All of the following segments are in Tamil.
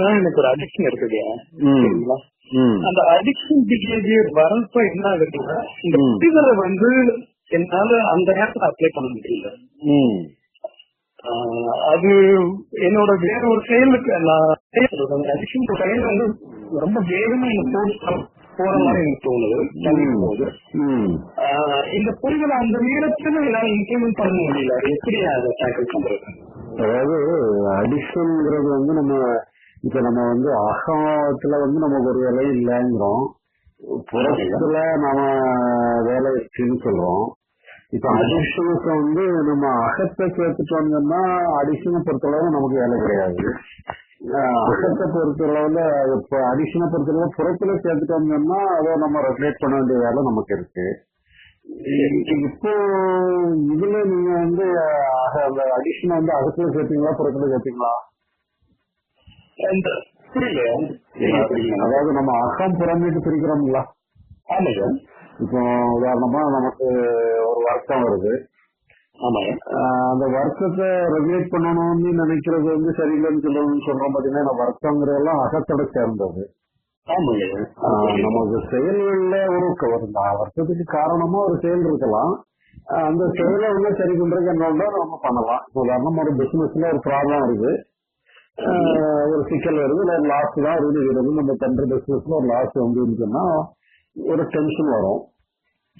பாத்தீங்கன்னா எனக்கு ஒரு அடிக்ஷன் இருக்குது ம். சரிங்களா ம். அந்த அடிக்ஷன் பிஹேவியர் வரப்ப என்ன ஆகுதுன்னா இந்த. புரிதலை வந்து என்னால அந்த நேரத்துல அப்ளை பண்ண முடியல அது என்னோட வேற ஒரு செயலுக்கு நான் அடிக்ஷன் செயல் வந்து ரொம்ப வேகமா எனக்கு போற மாதிரி எனக்கு தோணுது. ஆஹ் இந்த புரிதலை அந்த நேரத்துல என்னால இம்ப்ளிமெண்ட் பண்ண முடியல எப்படி அதை டேக்கிள் பண்றது அதாவது அடிஷன்ங்கிறது வந்து நம்ம இப்ப நம்ம வந்து அகத்துல வந்து நமக்கு ஒரு வேலை இல்லைங்கிறோம். புறத்துல நம்ம வேலை இருக்குன்னு சொல்றோம். இப்ப அடிஷனுக்கு வந்து நம்ம அகத்தை சேர்த்துட்டு வந்தோம்னா அடிஷனை பொறுத்தளவு நமக்கு வேலை கிடையாது. அகத்தை பொறுத்தளவுல இப்ப அடிஷனை பொறுத்தளவு புறத்துல சேர்த்துட்டு வந்தோம்னா அதை நம்ம ரெகுலேட் பண்ண வேண்டிய வேலை நமக்கு இருக்கு. இப்போ இதுல நீங்க வந்து அஹ், அந்த அடிஷன் வந்து அகத்துல சேர்த்தீங்களா புறத்துல சேர்த்தீங்களா இந்த புரியல நீங்க புரியல. அதாவது நம்ம அகம் புறமேட்டு பிரிக்கிறோம்ல. ஆமாங்க. இப்போ உதாரணமா நமக்கு ஒரு வர்க்கம் வருது. அந்த வர்க்கத்தை ரெகுலேட் பண்ணணும்னு நினைக்கிறது வந்து சரியில்லைன்னு சொல்லணும்னு சொல்றோம் பாத்தீங்கன்னா இந்த வர்க்கங்கிறதெல்லாம் அகத்தோட சேர்ந்தது. நமக்கு செயல்கள்ல ஒரு வருஷத்துக்கு காரணமா ஒரு செயல் இருக்கலாம். அந்த செயலை வந்து சரி பண்றதுக்கு என்னன்னா நம்ம பண்ணலாம். உதாரணமா ஒரு பிசினஸ்ல ஒரு ப்ராப்ளம் இருக்கு ஒரு சிக்கல் வருது. இல்ல லாஸ் தான் இருக்குது நம்ம பண்ற பிசினஸ்ல ஒரு லாஸ் வந்து சொன்னா ஒரு டென்ஷன் வரும்.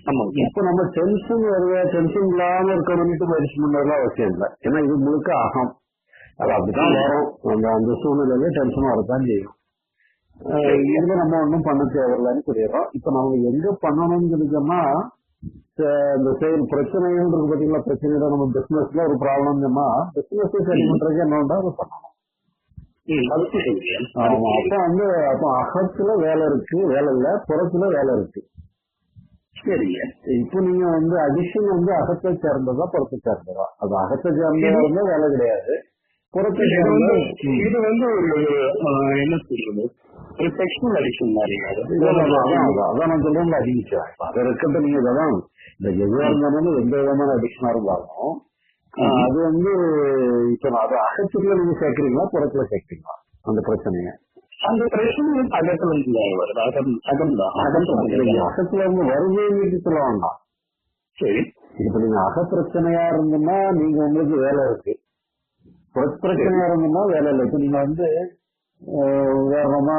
ஆமாங்க இப்ப நம்ம டென்ஷன் வருது. டென்ஷன் இல்லாம இருக்கணும்னு முயற்சி பண்ணதெல்லாம் அவசியம் இல்லை. ஏன்னா இது முழுக்க அகம். அது அப்படிதான் வரும். அந்த அந்த சூழ்நிலையில டென்ஷன் வரதான் செய்யும். இதுல நம்ம ஒன்றும் பண்ண தேவையில்லைன்னு சொல்லிடுறோம். இப்ப நம்ம எங்க பண்ணணும்னு சொல்லிச்சோம்னா இந்த செயல் பிரச்சனைன்றது பாத்தீங்களா? பிரச்சனையில நம்ம பிசினஸ்ல ஒரு ப்ராப்ளம் சொன்னா பிசினஸ் சரி பண்றதுக்கு என்னோட அதை பண்ணணும் ம், அதுக்கு சரிங்க. ஆமா அப்ப வந்து அப்ப அகத்துல வேலை இருக்கு வேலை இல்ல புறத்துல வேலை இருக்கு. சரிங்க. இப்போ நீங்க வந்து அடிஷன் வந்து அகத்தை சேர்ந்ததா புறத்தை சேர்ந்ததா? அது அகத்தை சேர்ந்ததா இருந்தா வேலை கிடையாது. புறத்தை சேர்ந்த இது வந்து ஒரு என்ன சொல்றது? ஒரு செக்ஷுவல் அடிக்ஷன் மாதிரி அது. அதான் நான் சொல்றேன் அடிக்ஷன் அதை இருக்கட்டும் நீங்க அதான் இந்த இருந்தாலும் எந்த விதமான அடிக்ஷனா இருந்தாலும் அது வந்து இப்ப அது அகத்துக்குள்ள நீங்க சேர்க்கிறீங்களா புறத்துல சேர்க்கிறீங்களா அந்த பிரச்சனைய. அந்த பிரச்சனை அகத்துல இருந்து வருது. அகம் அகம் தான். அகத்துல நீங்க இருந்து. வருதுன்னு சொல்ல வேண்டாம் சரி. இப்ப நீங்க அக பிரச்சனையா இருந்ததுன்னா நீங்க உங்களுக்கு வேலை இருக்கு. பிரச்சனையா இருந்ததுன்னா வேலை இல்லை. இப்ப நீங்க வந்து உதாரணமா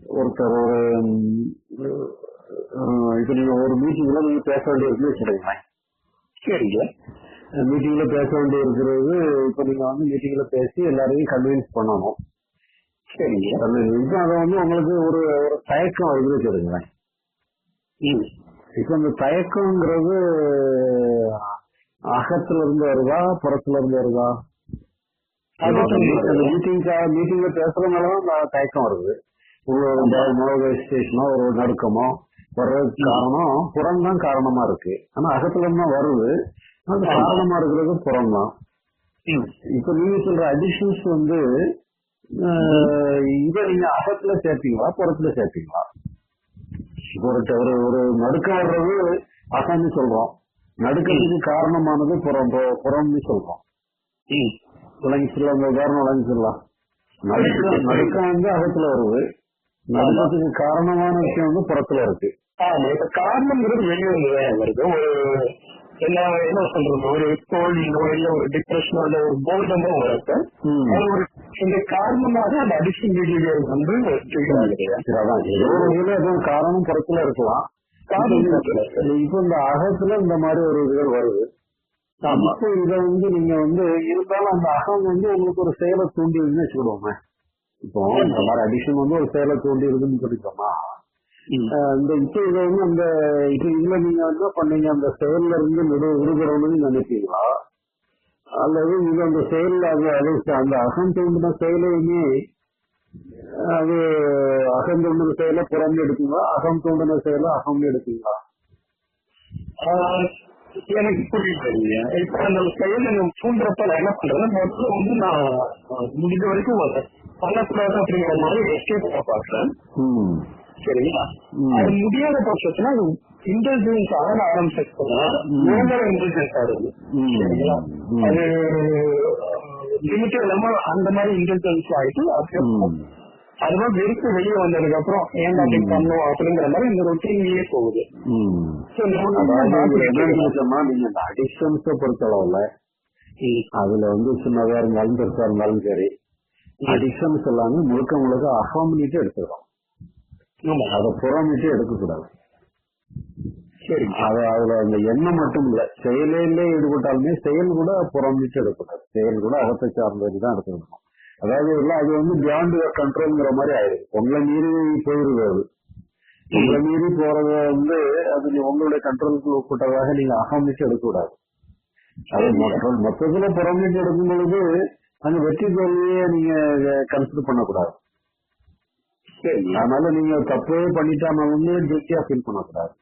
ஒருத்தர் ஒரு இப்ப நீங்க ஒரு மீட்டிங்ல நீங்க பேச வேண்டியிருக்குன்னு வச்சுக்கோங்களேன். சரிங்க. மீட்டிங்ல பேச வேண்டி இருக்கிறது இப்ப நீங்க வந்து மீட்டிங்ல பேசி எல்லாரையும் கன்வின்ஸ் பண்ணணும். சரிங்க. கன்வின்ஸ் அதை வந்து உங்களுக்கு ஒரு ஒரு தயக்கம் ம். இப்ப இந்த தயக்கங்கிறது அகத்துல இருந்து வருதா புறத்துல இருந்து வருதா. மீட்டிங்காக மீட்டிங்ல பேசுறதுனாலதான் தயக்கம் வருது. உங்களோட மோகஸ்டேஷனோ ஒரு நடுக்கமோ வர்றதுக்கு காரணம் புறம் தான் காரணமா இருக்கு. ஆனா அகத்துல இருந்து தான் வருது. அது காரணமா இருக்கிறது புறம் தான் இப்ப நீங்க சொல்ற அடிஷன்ஸ் வந்து இதை நீங்க அகத்துல சேர்த்தீங்களா புறத்துல சேர்த்தீங்களா ஒரு ஒரு ஒரு நடுக்கம் வர்றது அகம்னு சொல்றோம். நடுக்கத்துக்கு காரணமானது புறம் புறம்னு சொல்றோம். விளங்கி சொல்லலாம் இந்த உதாரணம் விளங்கி சொல்லலாம். நடுக்கம் நடுக்கம் வந்து அகத்துல வருது. நடுக்கத்துக்கு காரணமான விஷயம் வந்து புறத்துல இருக்கு. ஆமா இப்ப காரணம்ங்கிறது வெளியே வந்துதான் வருது. ஒரு என்ன என்ன சொல்றது? ஒரு தோல்வியோ இல்ல ஒரு டிப்ரெஷனோ இல்ல ஒரு போர்டமோ வரப்ப ஒரு இந்த காரணமாக அந்த அடிஷன் பிஹேவியர் வந்து ட்ரிகர் ஆகுது ஒரு வகையில எதுவும் காரணம் புறத்துல இருக்கலாம். இப்ப இந்த அகத்துல இந்த மாதிரி ஒரு இதுகள் வருது. இப்போ இத வந்து நீங்க வந்து இருந்தாலும் அந்த அகம் வந்து உங்களுக்கு ஒரு செயலை தூண்டி இருக்குன்னு வச்சுக்கிடுவோமே இப்போ இந்த மாதிரி அடிஷன் வந்து ஒரு செயலை தூண்டி இருக்குன்னு சொல்லிட்டோம்னா ம். அஹ் இந்த இப்போ இதை வந்து அந்த இப்போ இதுல நீங்க என்ன பண்ணீங்க அந்த செயல்ல இருந்து விடு விடுபடணும்னு நினைப்பீங்களா? அல்லது இது அந்த செயல்ல அது அது அந்த அகம் தூண்டின செயலையுமே அது அகம் தூண்டின செயலை புறம்பு எடுப்பீங்களா? அகம் தூண்டின செயலை அகம் எடுப்பீங்களா? எனக்கு புரியுது இப்ப அந்த செயல் தூண்டுறப்ப என்ன பண்றேன் முதல்ல வந்து நான் முடிஞ்ச வரைக்கும் பண்ணக்கூடாது அப்படிங்கிற மாதிரி எஸ்கேப் பாக்குறேன் ம். சரிங்களா. அது முடியாத பட்சத்துல அது இன்டெலிஜென்ஸ் ஆக ஆரம்பிச்சா ம். ஓவர் இன்டெலிஜென்ஸ் ஆகுது. சரிங்களா. அது லிமிட்டே இல்லாம அந்த மாதிரி இன்டெலிஜென்ஸ் ஆயிட்டு அப்புறம். அதுதான் வெறுப்பு வெளியே வந்ததுக்கு அப்புறம் ஏன் அப்படி பண்ணும் அப்படிங்கிற மாதிரி இந்த ரொட்டீன்லயே போகுது நீங்க அடிஷன்ஸ பொறுத்தளவுல. அதுல வந்து சின்னதா இருந்தாலும் பெருசா இருந்தாலும் சரி அடிஷன்ஸ் எல்லாமே முழுக்க முழுக்க அகாமனிட்டு எடுத்துக்கிறோம் அதை புறமிட்டு எடுக்கக்கூடாது. சரி. அது அதுல அந்த எண்ணம் மட்டும் இல்ல. செயலிலே ஈடுபட்டாலுமே செயல் கூட புறமிட்டு எடுக்கக்கூடாது. செயல் கூட அகத்தை சார்ந்தது தான் எடுத்துக்கணும். அதாவது இல்ல அது வந்து பியாண்ட் கண்ட்ரோல்ங்கிற மாதிரி ஆயிடுது. உங்களை மீறி போயிருது அது. உங்களை மீறி போறத வந்து அது உங்களுடைய கண்ட்ரோலுக்கு உட்பட்டதாக நீங்க அகமிட்டு எடுக்கக்கூடாது. அது மொத்த மொத்தத்துல புறமிட்டு எடுக்கும் பொழுது அந்த வெற்றி தோல்வியை நீங்க கன்சிடர் பண்ணக்கூடாது. சரி. அதனால நீங்க தப்பே பண்ணிட்டானாலுமே கில்ட்டியா ஃபீல் பண்ணக்கூடாது.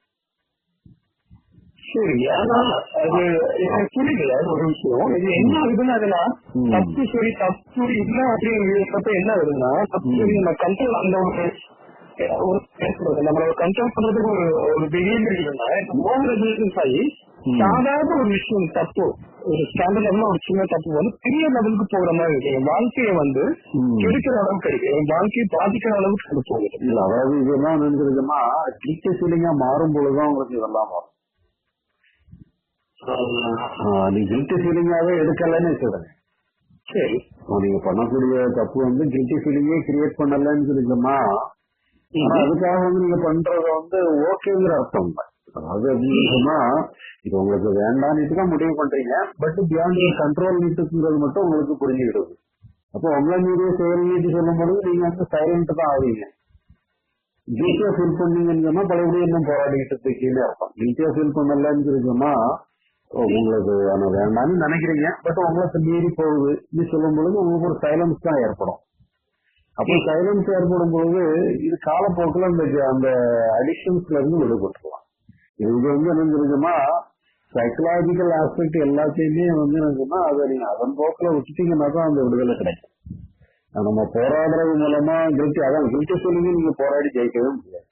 சரி ஆனா அது எனக்கு புரியல ஒரு விஷயம். இது என்ன ஆகுதுன்னா அதுல ம். தப்பு சரி தப்பு இல்ல அப்படிங்கிறப்ப என்ன ஆகுதுன்னா தப்பு சரி நம்ம கண்ட்ரோல் அந்த ஒரு ஒரு ஒரு பிஹேவியர் இருந்தா ஓவர் ரெகுலேஷன்ஸ் ஆகி ம். சாதாரண ஒரு விஷயம் தப்பு ஒரு ஸ்டாண்டர்ட் லெவல்ல ஒரு சின்ன தப்பு வந்து பெரிய லெவலுக்கு போகிற மாதிரி இருக்கு என் வாழ்க்கையை வந்து. கெடுக்கிற அளவுக்கு இருக்கு என் வாழ்க்கையை பாதிக்கிற அளவுக்கு அது போகுது இல்ல அதாவது இதெல்லாம் நினைச்சிருக்குன்னா கில்ட்டி ஃபீலிங்கா மாறும் பொழுதுதான் உங்களுக்கு இதெல்லாம் வரும் ஆஹ் நீ கில்ட்டி ஃபீலிங்காவே எடுக்கலன்னு வச்சுடுங்க சரி நீங்க பண்ணக்கூடிய தப்பு வந்து கில்ட்டி ஃபீலிங்கே கிரியேட் பண்ணலன்னு சொல்லிக்கோமா ஆனா அதுக்காக வந்து நீங்க பண்றத வந்து ஓகேங்கிற அர்த்தம். அதாவது எப்படின்னு சொன்னா இது உங்களுக்கு வேண்டாம்னு தான் முடிவு பண்றீங்க. பட் பியாண்ட் கண்ட்ரோல் நீட்டுங்கிறது மட்டும் உங்களுக்கு புரிஞ்சுக்கிடுது அப்போ உங்களை மீறிய செயல் நீட்டு சொல்லும் பொழுது நீங்க வந்து சைலண்ட் தான் ஆவீங்க. கில்ட்டியா ஃபீல் பண்ணீங்கன்னு சொன்னா பழையபடி இன்னும் போராடிக்கிட்டு இருக்கீங்கன்னு அர்த்தம். கில்ட்டியா ஃபீல் பண்ணலன்னு சொன்னா உங்களுக்கு ஆனா வேண்டாம்னு நினைக்கிறீங்க. பட் உங்களுக்கு மீறி போகுது இது சொல்லும் பொழுது உங்களுக்கு ஒரு சைலன்ஸ் தான் ஏற்படும். அப்போ சைலன்ஸ் ஏற்படும் பொழுது இது காலப்போக்கில் அந்த அந்த அடிக்ஷன்ஸ்ல இருந்து விடுபட்டுருலாம் இது வந்து என்ன தெரியுமா சைக்கலாஜிக்கல் ஆஸ்பெக்ட் எல்லாத்தையுமே வந்து என்னன்னா அதை நீங்க அதன் போக்கில் விட்டுட்டீங்கன்னா தான் அந்த விடுதலை கிடைக்கும். நம்ம போராடுறது மூலமா கில்ட்டி அதான் கில்ட்டி சொல்லி நீங்க போராடி ஜெயிக்கவே முடியாது.